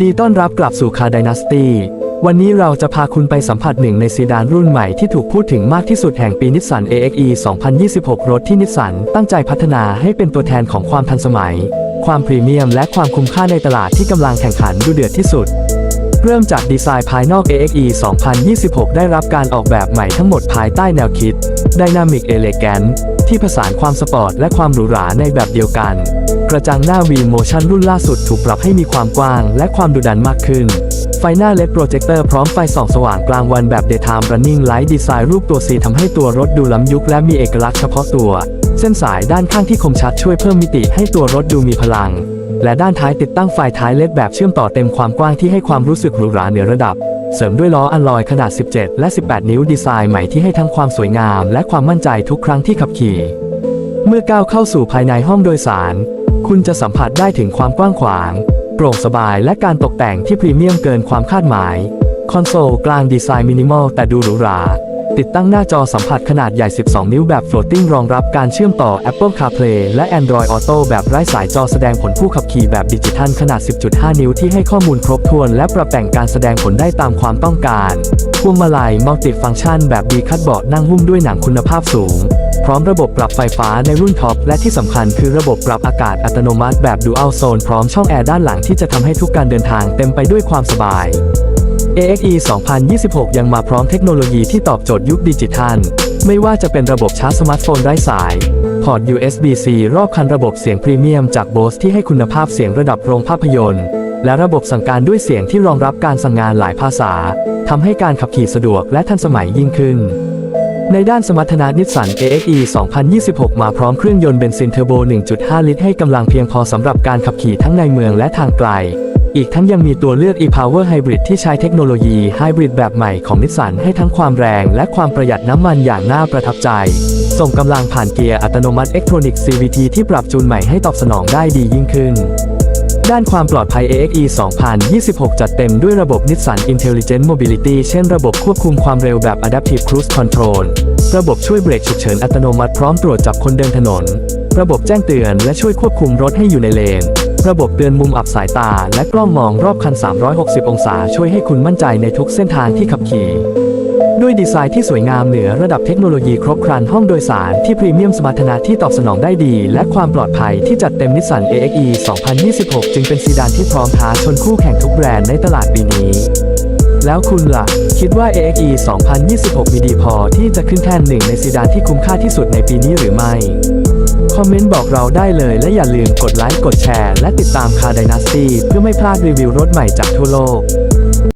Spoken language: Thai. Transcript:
ดีต้อนรับกลับสู่คา d ดนาสตีวันนี้เราจะพาคุณไปสัมผัสหนึ่งในซีดานรุ่นใหม่ที่ถูกพูดถึงมากที่สุดแห่งปีนิสสัน AXE 2026 รถที่นิสสันตั้งใจพัฒนาให้เป็นตัวแทนของความทันสมัย ความพรีเมียมและความคุ้มค่าในตลาดที่กำลังแข่งขันดูเดือดที่สุด เริ่มจากดีไซน์ภายนอก AXE 2026 ได้รับการออกแบบใหม่ทั้งหมดภายใต้แนวคิด Dynamic Elegant ที่ผสานความสปอร์ตและความหรูหราในแบบเดียวกัน กระจังหน้า V Motion รุ่นล่าสุดถูกปรับให้มีความกว้างและความดุดันมากขึ้น ไฟหน้า LED Projector พร้อมไฟส่องสว่างกลางวันแบบ Daytime Running Light ดีไซน์รูปตัว C ทำให้ตัวรถดูล้ำยุคและมีเอกลักษณ์เฉพาะตัว เส้นสายด้านข้างที่คมชัดช่วยเพิ่มมิติให้ตัวรถดูมีพลัง และด้านท้ายติดตั้งไฟท้ายเลดแบบเชื่อมต่อเต็มความกว้างที่ให้ความรู้สึกหรูหราเหนือระดับ เสริมด้วยล้ออัลลอยขนาด 17 และ 18 นิ้วดีไซน์ใหม่ที่ให้ทั้งความสวยงามและความมั่นใจทุกครั้งที่ขับขี่ เมื่อก้าวเข้าสู่ภายในห้องโดยสาร คุณจะสัมผัสได้ถึงความกว้างขวางโปร่งสบายและการตกแต่งที่พรีเมียมเกินความคาดหมาย คอนโซลกลางดีไซน์มินิมอลแต่ดูหรูหรา ติดตั้งหน้าจอสัมผัสขนาดใหญ่ 12 นิ้วแบบ floating รองรับการเชื่อมต่อ Apple CarPlay และ Android Auto แบบไร้สายจอแสดงผลผู้ขับขี่แบบดิจิทัลขนาด 10.5 นิ้วที่ให้ข้อมูลครบถ้วน และปรับแต่งการแสดงผลได้ตามความต้องการพวงมาลัยมัลติฟัง c t ชันแบบดีคัดเบาะนั่งหุ้มด้วยหนังคุณภาพสูง พร้อมระบบปรับไฟฟ้าในรุ่นท็อป และที่สำคัญคือระบบปรับอากาศอัตโนมัติแบบ Dual Zone พร้อมช่องแอร์ด้านหลังที่จะทำให้ทุกการเดินทางเต็มไปด้วยความสบาย AXE 2026 ยังมาพร้อมเทคโนโลยีที่ตอบโจทย์ยุคดิจิทัล ไม่ว่าจะเป็นระบบชาร์จสมาร์ทโฟนไร้สาย พอร์ต USB-C รอบคันระบบเสียงพรีเมียมจาก Bose ที่ให้คุณภาพเสียงระดับโรงภาพยนตร์ และระบบสั่งการด้วยเสียงที่รองรับการสั่งงานหลายภาษาทำให้การขับขี่สะดวกและทันสมัยยิ่งขึ้น ในด้านสมรรถนะนิสสัน AXE 2026 มาพร้อมเครื่องยนต์เบนซินเทอร์โบ 1.5 ลิตรให้กำลังเพียงพอสำหรับการขับขี่ทั้งในเมืองและทางไกล อีกทั้งยังมีตัวเลือก e-power hybrid ที่ใช้เทคโนโลยีไฮบริดแบบใหม่ของนิสสันให้ทั้งความแรงและความประหยัดน้ำมันอย่างน่าประทับใจ ส่งกำลังผ่านเกียร์อัตโนมัติ Electronic CVT ที่ปรับจูนใหม่ให้ตอบสนองได้ดียิ่งขึ้นด้านความปลอดภัย AXE 2026 จัดเต็มด้วยระบบ Nissan Intelligent Mobility เช่นระบบควบคุมความเร็วแบบ Adaptive Cruise Control ระบบช่วยเบรกฉุกเฉินอัตโนมัติพร้อมตรวจจับคนเดินถนน ระบบแจ้งเตือนและช่วยควบคุมรถให้อยู่ในเลน ระบบเตือนมุมอับสายตา และกล้องมองรอบคัน 360 องศาช่วยให้คุณมั่นใจในทุกเส้นทางที่ขับขี่ ด้วยดีไซน์ที่สวยงามเหนือระดับเทคโนโลยีครบครันห้องโดยสารที่พรีเมียมสมรรถนะที่ตอบสนองได้ดี และความปลอดภัยที่จัดเต็มนิสสัน AXE 2026 จึงเป็นซีดานที่พร้อมท้าชนคู่แข่งทุกแบรนด์ในตลาดปีนี้ แล้วคุณล่ะ คิดว่า AXE 2026 มีดีพอที่จะขึ้นแท่นหนึ่งในซีดานที่คุ้มค่าที่สุดในปีนี้หรือไม่ คอมเมนต์บอกเราได้เลยและอย่าลืมกดไลค์กดแชร์ และติดตามคาร์ดนาสตีเพื่อไม่พลาดรีวิวรถใหม่จากทั่วโลก